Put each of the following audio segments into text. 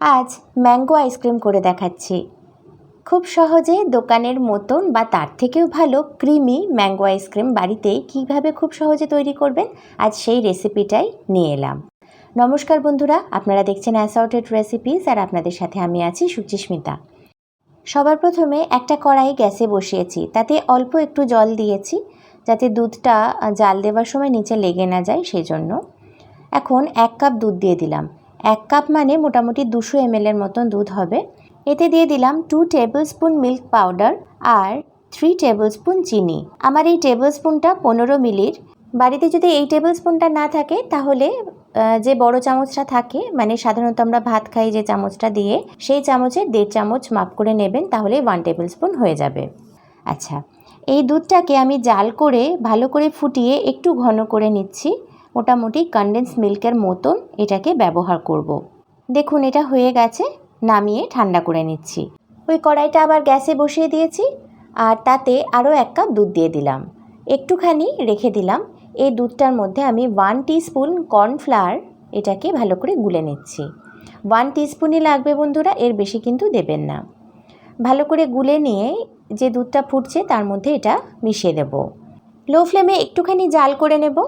আজ mango ice cream করে দেখাচ্ছি। খুব সহজে দোকানের মতন বা তার থেকেও ভালো ক্রিমি ম্যাঙ্গো আইসক্রিম বাড়িতে কীভাবে খুব সহজে তৈরি করবেন, আজ সেই রেসিপিটাই নিয়ে এলাম। নমস্কার বন্ধুরা, আপনারা দেখছেন অ্যাসর্টেড রেসিপিস আর আপনাদের সাথে আমি আছি সুচিস্মিতা সবার প্রথমে একটা কড়াই গ্যাসে বসিয়েছি, তাতে অল্প একটু জল দিয়েছি, যাতে দুধটা জাল দেওয়ার সময় নিচে লেগে না যায় সেই জন্য এখন এক কাপ দুধ দিয়ে দিলাম। এক কাপ মানে মোটামুটি দুশো এমএলের মতন দুধ হবে। এতে দিয়ে দিলাম two table spoon milk powder আর থ্রি টেবিল স্পুন চিনি। আমার এই টেবিল স্পুনটা পনেরো মিলির। বাড়িতে যদি এই টেবিল স্পুনটা না থাকে, তাহলে যে বড় চামচটা থাকে মানে সাধারণত আমরা ভাত খাই যে চামচটা দিয়ে, সেই চামচের দেড় চামচ মাপ করে নেবেন, তাহলে ওয়ান টেবিল স্পুন হয়ে যাবে। আচ্ছা এই দুধটাকে আমি জাল করে ভালো করে ফুটিয়ে একটু ঘন করে নিচ্ছি। মোটামুটি কনডেন্স মিল্কের মতন এটাকে ব্যবহার করব। দেখুন, এটা হয়ে গেছে, নামিয়ে ঠান্ডা করে নিচ্ছি। ওই কড়াইটা আবার গ্যাসে বসিয়ে দিয়েছি আর তাতে আরও এক কাপ দুধ দিয়ে দিলাম। একটুখানি রেখে দিলাম। এই দুধটার মধ্যে আমি ওয়ান স্পুন কর্নফ্লাওয়ার এটাকে ভালো করে গুলে নিচ্ছি। ওয়ান স্পুনই লাগবে বন্ধুরা, এর বেশি কিন্তু দেবেন না। ভালো করে গুলে নিয়ে যে দুধটা ফুটছে তার মধ্যে এটা মিশিয়ে দেব। লো ফ্লেমে একটুখানি জাল করে নেব।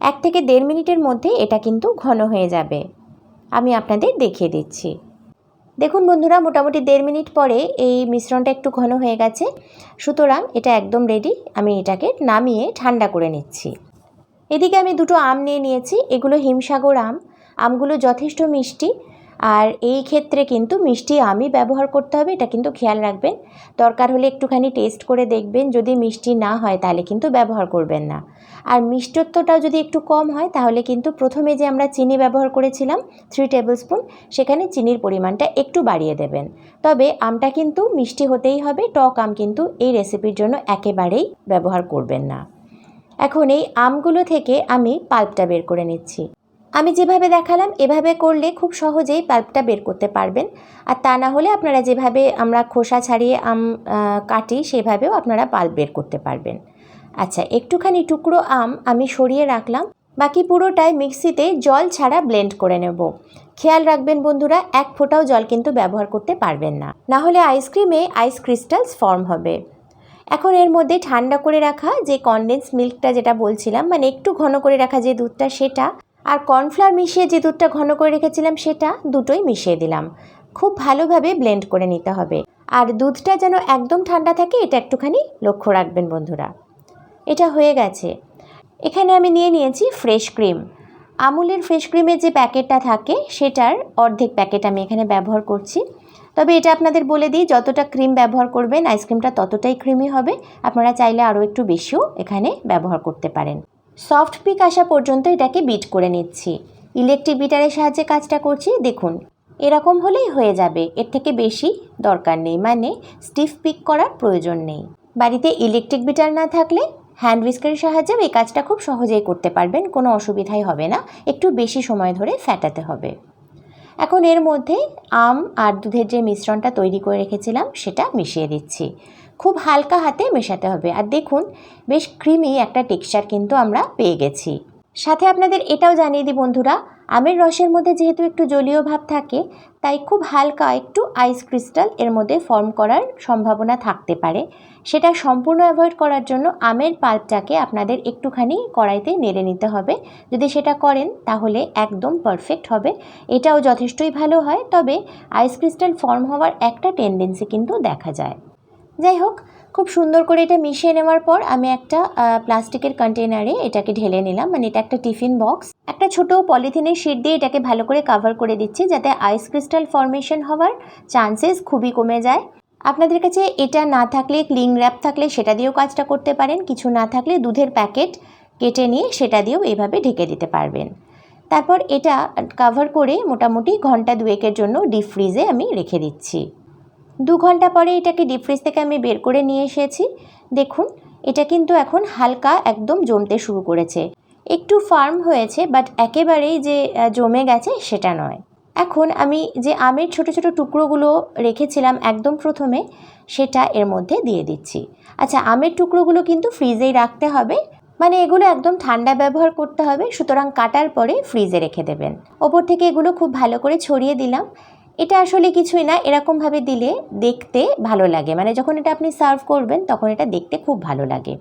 এক থেকে দেড় মিনিটের মধ্যে এটা কিন্তু ঘন হয়ে যাবে। আমি আপনাদের দেখিয়ে দিচ্ছি। দেখুন বন্ধুরা, মোটামুটি দেড় মিনিট পরে এই মিশ্রণটা একটু ঘন হয়ে গেছে। সুতরাং এটা একদম রেডি আমি এটাকে নামিয়ে ঠান্ডা করে নিচ্ছি। এদিকে আমি দুটো আম নিয়ে নিয়েছি, এগুলো হিমসাগর আম। আমগুলো যথেষ্ট মিষ্টি। আর এই ক্ষেত্রে কিন্তু মিষ্টি আমই ব্যবহার করতে হবে, এটা কিন্তু খেয়াল রাখবেন। দরকার হলে একটুখানি টেস্ট করে দেখবেন, যদি মিষ্টি না হয় তাহলে কিন্তু ব্যবহার করবেন না। আর মিষ্টত্বটাও যদি একটু কম হয়, তাহলে কিন্তু প্রথমে যে আমরা চিনি ব্যবহার করেছিলাম থ্রি টেবিল স্পুন সেখানে চিনির পরিমাণটা একটু বাড়িয়ে দেবেন। তবে আমটা কিন্তু মিষ্টি হতেই হবে, টক আম কিন্তু এই রেসিপির জন্য একেবারেই ব্যবহার করবেন না। এখন এই আমগুলো থেকে আমি পাল্পটা বের করে নিচ্ছি। আমি যেভাবে দেখালাম, এভাবে করলে খুব সহজেই পাল্পটা বের করতে পারবেন। আর তা না হলে আপনারা যেভাবে আমরা খোসা ছাড়িয়ে আম কাটি, সেভাবেও আপনারা পাল্প বের করতে পারবেন। আচ্ছা একটুখানি টুকরো আম আমি সরিয়ে রাখলাম। বাকি পুরোটাই মিক্সিতে জল ছাড়া ব্লেন্ড করে নেব। খেয়াল রাখবেন বন্ধুরা, এক ফোঁটাও জল কিন্তু ব্যবহার করতে পারবেন না। না হলে আইসক্রিমে আইস ক্রিস্টালস ফর্ম হবে। এখন এর মধ্যে ঠান্ডা করে রাখা যে কনডেন্স মিল্কটা যেটা বলছিলাম মানে একটু ঘন করে রাখা যে দুধটা, সেটা আর কর্নফ্লাওয়ার মিশিয়ে যে দুধটা ঘন করে রেখেছিলাম সেটা দুটোই মিশিয়ে দিলাম। খুব ভালোভাবে ব্লেন্ড করে নিতে হবে। আর দুধটা যেন একদম ঠান্ডা থাকে, এটা একটুখানি লক্ষ্য রাখবেন বন্ধুরা। এটা হয়ে গেছে। এখানে আমি নিয়ে নিয়েছি ফ্রেশ ক্রিম। আমুলের ফ্রেশ ক্রিমের যে প্যাকেটটা থাকে, সেটার অর্ধেক প্যাকেট আমি এখানে ব্যবহার করছি। তবে এটা আপনাদের বলে দিই, যতটা ক্রিম ব্যবহার করবেন, আইসক্রিমটা ততটাই ক্রিমি হবে। আপনারা চাইলে আরও একটু বেশিও এখানে ব্যবহার করতে পারেন। সফট পিক আসা পর্যন্ত এটাকে বিট করে নিচ্ছি। ইলেকট্রিক বিটারের সাহায্যে কাজটা করছি, দেখুন। এরকম হলেই হয়ে যাবে, এর থেকে বেশি দরকার নেই মানে স্টিফ পিক করার প্রয়োজন নেই। বাড়িতে ইলেকট্রিক বিটার না থাকলে হ্যান্ড উইস্কের সাহায্যে এই কাজটা খুব সহজেই করতে পারবেন, কোনো অসুবিধাই হবে না, একটু বেশি সময় ধরে ফ্যাটাতে হবে। এখন এর মধ্যে আম আর দুধের যে মিশ্রণটা তৈরি করে রেখেছিলাম, সেটা মিশিয়ে দিচ্ছি। খুব হালকা হাতে মেশাতে হবে। আর দেখুন, বেশ ক্রিমি একটা টেক্সচার কিন্তু আমরা পেয়ে গেছি। সাথে আপনাদের এটাও জানিয়ে দিই বন্ধুরা, আমের রসের মধ্যে যেহেতু একটু জলীয় ভাব থাকে, তাই খুব হালকা একটু আইস ক্রিস্টাল এর মধ্যে ফর্ম করার সম্ভাবনা থাকতে পারে। সেটা সম্পূর্ণ অ্যাভয়েড করার জন্য আমের পাল্পটাকে আপনাদের একটুখানি কড়াইতে নেড়ে নিতে হবে। যদি সেটা করেন, তাহলে একদম পারফেক্ট হবে। এটাও যথেষ্টই ভালো হয়, তবে আইস ক্রিস্টাল ফর্ম হওয়ার একটা টেন্ডেন্সি কিন্তু দেখা যায়। যাই হোক, খুব সুন্দর করে এটা মিশিয়ে নেওয়ার পর আমি একটা প্লাস্টিকের কন্টেনারে এটাকে ঢেলে নিলাম। মানে এটা একটা টিফিন বক্স একটা ছোট পলিথিনের শিট দিয়ে এটাকে ভালো করে কভার করে দিচ্ছি যাতে আইস ক্রিস্টাল ফর্মেশন হওয়ার চান্সেস খুবই কমে যায়। আপনাদের কাছে এটা না থাকলে ক্লিং র্যাপ থাকলে সেটা দিয়েও কাজটা করতে পারেন, কিছু না থাকলে দুধের প্যাকেট কেটে নিয়ে সেটা দিয়েও এভাবে ঢেকে দিতে পারবেন। তারপর এটা কাভার করে মোটামুটি ঘণ্টা দুয়েকের জন্য ডিপ ফ্রিজে আমি রেখে দিচ্ছি। দু ঘণ্টা পরে এটাকে ডিপ ফ্রিজ থেকে আমি বের করে নিয়ে এসেছি। দেখুন, এটা কিন্তু এখন হালকা একদম জমতে শুরু করেছে। একটু ফার্ম হয়েছে বাট একেবারেই যে জমে গেছে সেটা নয়। এখন আমি যে আমের ছোট ছোট টুকরোগুলো রেখেছিলাম একদম প্রথমে, সেটা এর মধ্যে দিয়ে দিচ্ছি। আচ্ছা আমের টুকরোগুলো কিন্তু ফ্রিজেই রাখতে হবে। মানে এগুলো একদম ঠান্ডা ব্যবহার করতে হবে, সুতরাং কাটার পরে ফ্রিজে রেখে দেবেন। ওপর থেকে এগুলো খুব ভালো করে ছড়িয়ে দিলাম। এটা আসলে কিছুই না এরকমভাবে দিলে দেখতে ভালো লাগে। মানে যখন এটা আপনি সার্ভ করবেন, তখন এটা দেখতে খুব ভালো লাগে।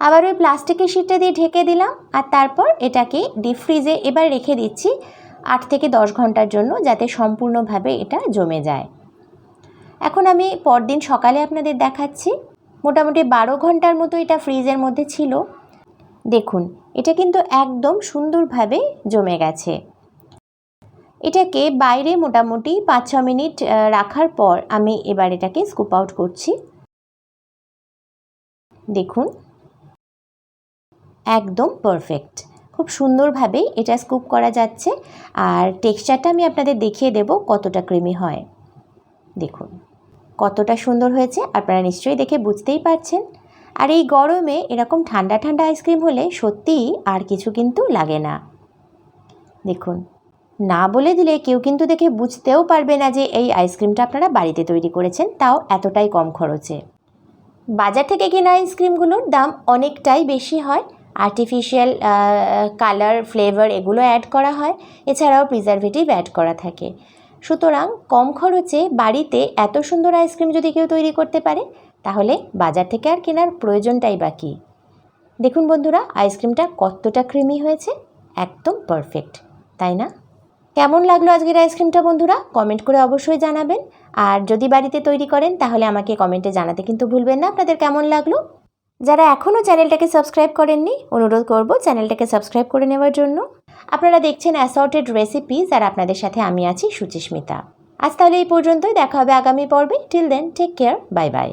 আবার ওই প্লাস্টিকের শিটটা দিয়ে ঢেকে দিলাম, আর তারপর এটাকে ডিপ ফ্রিজে এবার রেখে দিচ্ছি আট থেকে দশ ঘণ্টার জন্য, যাতে সম্পূর্ণভাবে এটা জমে যায়। এখন আমি পরদিন সকালে আপনাদের দেখাচ্ছি। মোটামুটি বারো ঘণ্টার মতো এটা ফ্রিজের মধ্যে ছিল। দেখুন, এটা কিন্তু একদম সুন্দরভাবে জমে গেছে। এটাকে বাইরে মোটামুটি পাঁচ ছ মিনিট রাখার পর আমি এবার এটাকে স্কুপ আউট করছি। দেখুন। একদম পারফেক্ট খুব সুন্দরভাবে এটা স্কুপ করা যাচ্ছে। আর টেক্সচারটা আমি আপনাদের দেখিয়ে দেব কতটা ক্রিমি হয়। দেখুন, কতটা সুন্দর হয়েছে, আপনারা নিশ্চয়ই দেখে বুঝতেই পারছেন। আর এই গরমে এরকম ঠান্ডা ঠান্ডা আইসক্রিম হলে সত্যিই আর কিছু কিন্তু লাগে না। দেখুন না বলে দিলে কেউ কিন্তু দেখে বুঝতেও পারবে না যে এই আইসক্রিমটা আপনারা বাড়িতে তৈরি করেছেন, তাও এতটাই কম খরচে। বাজার থেকে কেনা আইসক্রিমগুলোর দাম অনেকটাই বেশি হয়। আর্টিফিশিয়াল কালার ফ্লেভার এগুলো অ্যাড করা হয়। এছাড়াও প্রিজারভেটিভ অ্যাড করা থাকে। সুতরাং কম খরচে বাড়িতে এত সুন্দর আইসক্রিম যদি কেউ তৈরি করতে পারে, তাহলে বাজার থেকে আর কেনার প্রয়োজনটাই বাকি। দেখুন বন্ধুরা, আইসক্রিমটা কতটা ক্রিমি হয়েছে, একদম পারফেক্ট তাই না? কেমন লাগল আজকের আইসক্রিমটা বন্ধুরা? কমেন্ট করে অবশ্যই জানাবেন। আর যদি বাড়িতে তৈরি করেন, তাহলে আমাকে কমেন্টে জানাতে কিন্তু ভুলবেন না। আপনাদের কেমন লাগল? যারা এখনও চ্যানেলটাকে সাবস্ক্রাইব করেননি, অনুরোধ করব চ্যানেলটাকে সাবস্ক্রাইব করে নেওয়ার জন্য। আপনারা দেখছেন অ্যাসর্টেড রেসিপিস আর আপনাদের সাথে আমি আছি সুচিস্মিতা। আজ তাহলে এই পর্যন্তই। দেখা হবে আগামী পর্বে। Till then take care bye bye